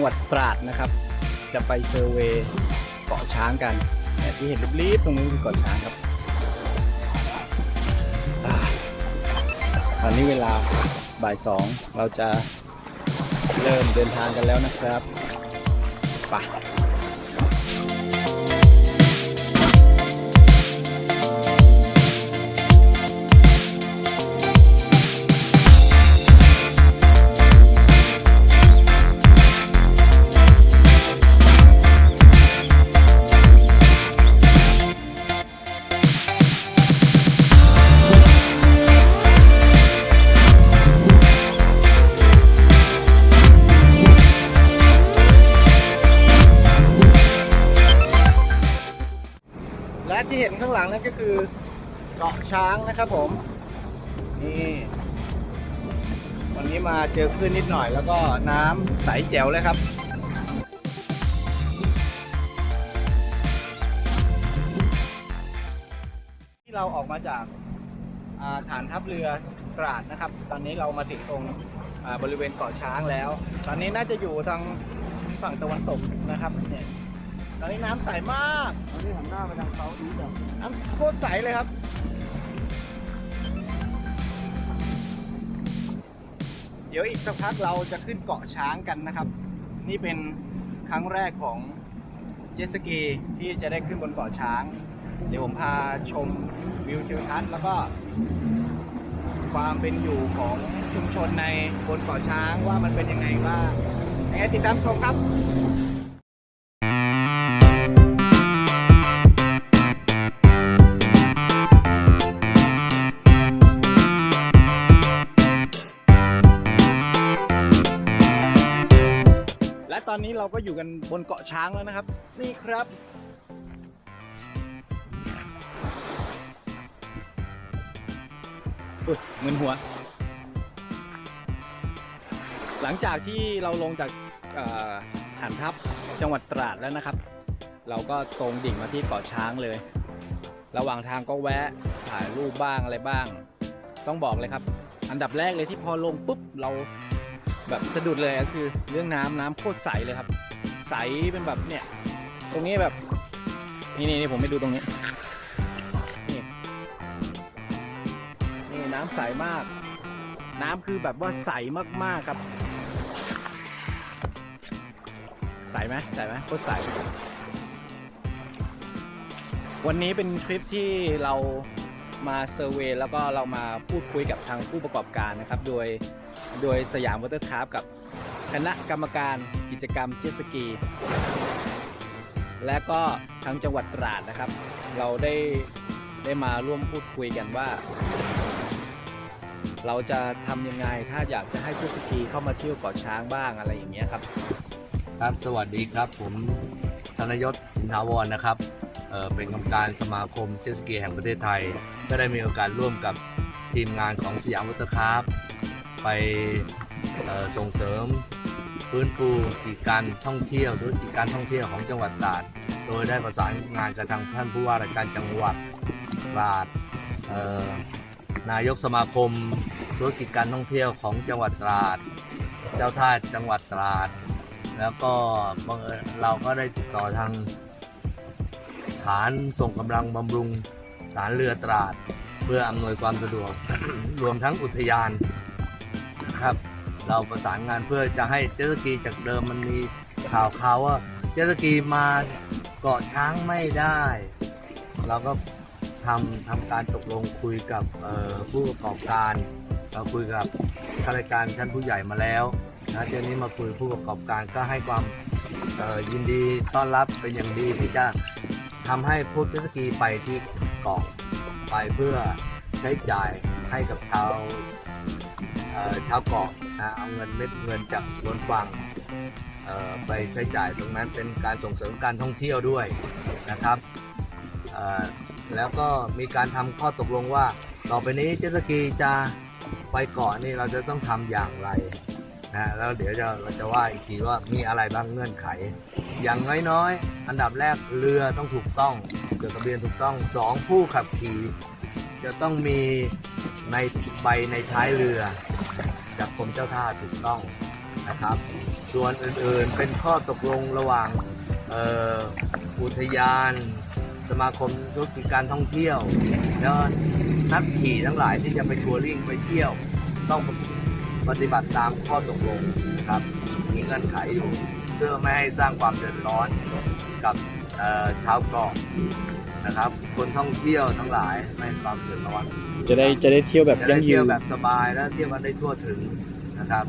จังหวัดตราดนะครับ จะไปเซอร์เวย์เกาะช้างกันเนี่ยที่เห็นรีบๆตรงนี้คือเกาะช้างครับตอนนี้เวลาบ่ายสองเราจะเริ่มเดินทางกันแล้วนะครับไป ข้างหลังนั่นก็คือเกาะช้างนะครับผม นี่วันนี้มาเจอคลื่นนิดหน่อยแล้วก็น้ำใสแจ๋วเลยครับที่เราออกมาจากาฐานทัพเรือตราดนะครับ ตอนนี้เรามาถึงตรงบริเวณเกาะช้างแล้ว ตอนนี้น่าจะอยู่ทางฝั่งตะวันตกนะครับเนี่ย ตอนนี้น้ำใสมากตอนนี้หันหน้าไปทางเขาดีจังน้ำโคตรใสเลยครับ เดี๋ยวอีกสักพักเราจะขึ้นเกาะช้างกันนะครับ นี่เป็นครั้งแรกของเจสกีที่จะได้ขึ้นบนเกาะช้าง เดี๋ยวผมพาชมวิวทิวทัศน์แล้วก็ ความเป็นอยู่ของชุมชนในบนเกาะช้างว่ามันเป็นยังไงบ้างยังไงติดตามชมครับ เราก็อยู่กันบนเกาะช้างแล้วนะครับ นี่ครับอุ๊ยมึนหัว หลังจากที่เราลงจากเอ่อฐานทัพจังหวัดตราดแล้วนะครับ เราก็ตรงดิ่งมาที่เกาะช้างเลย ระหว่างทางก็แวะถ่ายรูปบ้างอะไรบ้าง ต้องบอกเลยครับ อันดับแรกเลยที่พอลงปุ๊บเรา แบบสะดุดเลยก็คือเรื่องน้ำน้ำโคตรใสเลยครับ ใสเป็นแบบเนี่ย ตรงนี้แบบ นี่นี่ผมไปดูตรงนี้ นี่นี่น้ำใสมาก น้ำคือแบบว่าใสมากๆครับ ใสไหมใสไหมโคตรใส วันนี้เป็นทริปที่เรามาเซอร์เวยแล้วก็เรามาพูดคุยกับทางผู้ประกอบการนะครับ โดย โดยสยามวอเตอร์คาราฟกับคณะกรรมการกิจกรรมเจ็ตสกี และก็ทางจังหวัดตราดนะครับ เราได้ได้มาร่วมพูดคุยกันว่า เราจะทำยังไงถ้าอยากจะให้เจ็ตสกีเข้ามาเที่ยวเกาะช้างบ้างอะไรอย่างเงี้ยครับ ครับสวัสดีครับ ผมธนยศสินถาวรนะครับเอ่อเป็นกรรมการสมาคมเจ็ตสกีแห่งประเทศไทย ก็ได้มีโอกาสร่วมกับทีมงานของสยามวัตคราฟ ไปส่งเสริมฟื้นฟูกิจการท่องเที่ยวธุรกิจการท่องเที่ยวของจังหวัดตราด โดยได้ประสานงานกับทางท่านผู้ว่าราชการจังหวัดตราดนายกสมาคมธุรกิจการท่องเที่ยวของจังหวัดตราด เจ้าท่าจังหวัดตราด แล้วก็เราก็ได้ติดต่อทางฐานส่งกำลังบำรุงฐานเรือตราด เพื่ออำนวยความสะดวกรวมทั้งอุทยาน เราประสานงานเพื่อจะให้เจ็ตสกีจากเดิมมันมีข่าวข่าวว่าเจ็ตสกีมาเกาะช้างไม่ได้ เราก็ทำทำการตกลงคุยกับผู้ประกอบการ เราคุยกับข้าราชการชั้นผู้ใหญ่มาแล้วนะเดี๋ยวนี้มาคุยผู้ประกอบการก็ให้ความยินดีต้อนรับเป็นอย่างดีที่จะทำให้ผู้เจ็ตสกีไปที่เกาะไปเพื่อใช้จ่ายให้กับชาว ชาวเกาะนะเอาเงินเม็ดเงินจากบนฝั่งไปใช้จ่ายตรงนั้นเป็นการส่งเสริมการท่องเที่ยวด้วยนะครับแล้วก็มีการทำข้อตกลงว่า ต่อไปนี้เจสกีจะไปเกาะนี่เราจะต้องทำอย่างไรนะแล้วเดี๋ยวจะเราจะว่าอีกทีว่ามีอะไรบ้างเงื่อนไข อย่างน้อยๆอันดับแรกเรือต้องถูกต้องจดทะเบียนถูกต้องสองผู้ขับขี่จะต้องมี ในใบในท้ายเรือจากกรมเจ้าท่าถูกต้องนะครับ ส่วนอื่นๆเป็นข้อตกลงระหว่างอุทยาน สมาคมธุรกิจการท่องเที่ยวแล้วนักขี่ทั้งหลายที่จะไปทัวริ่งไปเที่ยว ต้องปฏิบัติตามข้อตกลงครับมีเงื่อนไขอยู่เพื่อไม่ให้สร้างความเดือดร้อนกับชาวเกาะนะครับ คนท่องเที่ยวทั้งหลายไม่ความเดือดร้อน จะได้จะได้เที่ยวแบบจะยั่ได้งยืเที่ยวน แบบสบายและเที่ยวกันได้ทั่วถึงนะครับ